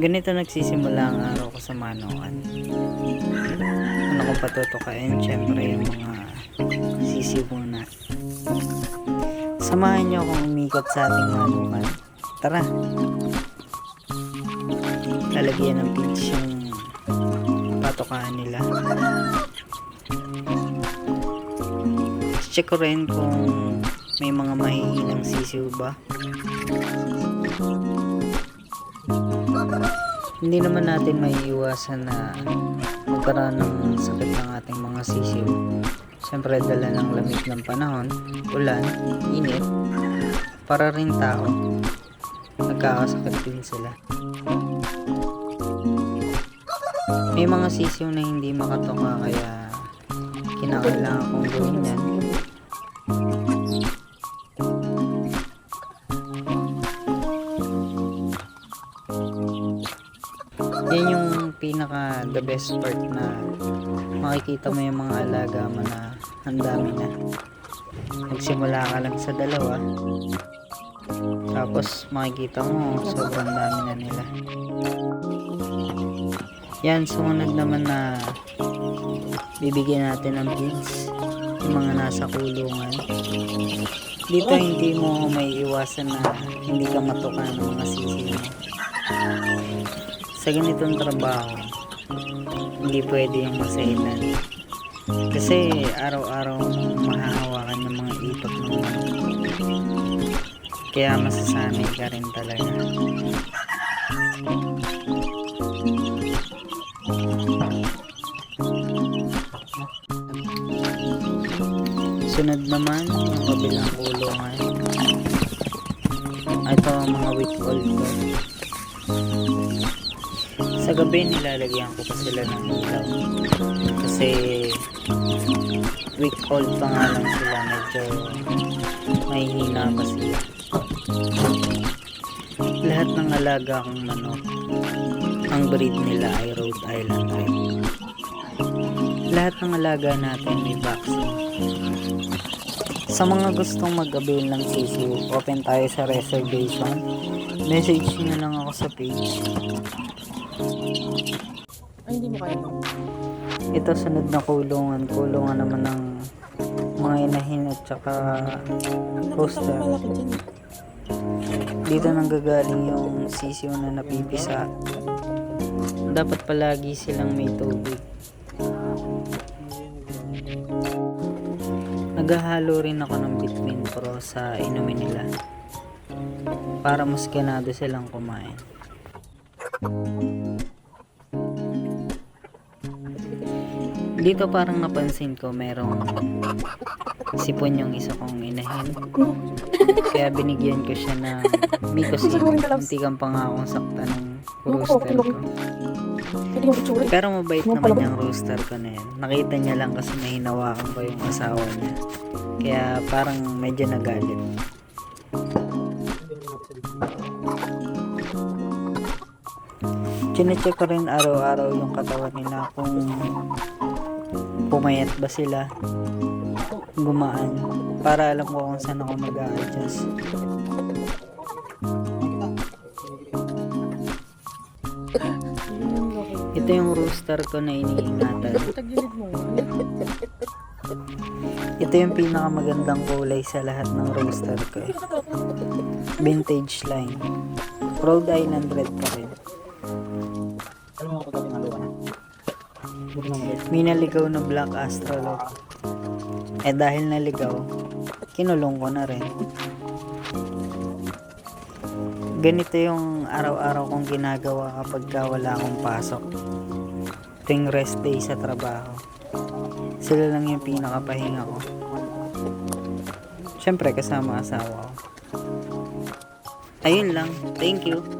Ganito nagsisimula ang araw ko sa Manokan. Una kong patutukain, syempre yung mga sisiw muna. Samahan niyo akong umikot sa ating Manokan. Tara! Lalagyan ng pitch yung patukaan nila. Check ko rin kung may mga mahihinang sisiw ba. Hindi naman natin may iwasan na magkaroon ng sakit ng ating mga sisiw. Siyempre dala ng lamig ng panahon, ulan, init, para rin tao. Nagkakasakit din sila. May mga sisiw na hindi makatoka kaya kinakailangan kong gawin. Yan pinaka the best part na makikita mo yung mga alaga mo na ang dami na. Nagsimula ka lang sa dalawa. Tapos makikita mo sobrang dami na nila. Yan, sumunod naman na bibigyan natin ng feeds yung mga nasa kulungan. Dito hindi mo may iwasan na hindi ka matuka ng mga sisiyo. Sa ganitong trabaho, hindi pwede yung masailan. Kasi araw-araw mahahawakan ng mga ipot mo. Kaya masasanay ka rin talaga. Sunod naman, yung kabilang kulungan. Ito ang mga old ko. Gabi nilalagyan ko pa sila ng ilaw. Kasi week old pa nga lang sila. Medyo mahihina pa sila. Lahat ng alaga kong manok, ang breed nila ay Rhode Island Red. Lahat ng alaga natin may vaccine. Sa mga gustong mag-avail ng sisiw, open tayo sa reservation. Message nyo lang ako sa page. Ay, hindi mo kaya. Ito sunod na kulungan. Kulungan naman ng mga inahin at saka poster. Dito nanggagaling yung sisiw na napipisa. Dapat palagi silang may tubig. Naghahalo rin ako ng Vitamin Pro sa inumin nila. Para mas ganado silang kumain. Dito parang napansin ko merong sipon yung isa kong inahin. Kaya binigyan ko siya ng Mikosin. Munti kang pangakong sakta ng rooster ko. Pero mabait naman yung rooster ko na yan. Nakita niya lang kasi may hinawakan ko yung asawa niya. Kaya parang medyo nagalit. Chinecheck ko rin araw-araw yung katawan nila kung pumayat ba sila gumaan para alam ko kung saan ako mag-a-adjust. Ito yung rooster ko na iniingatan. Ito yung pinakamagandang kulay sa lahat ng rooster ko. eh. Vintage line. Rhode Island red pa rin. May naligaw na black astrolog. Eh dahil naligaw, kinulong ko na rin. Ganito yung araw-araw kong ginagawa kapag ka wala akong pasok. Ting rest day sa trabaho. Sila lang yung pinakapahinga ko. Siyempre kasama asawa ko. Ayun lang. Thank you.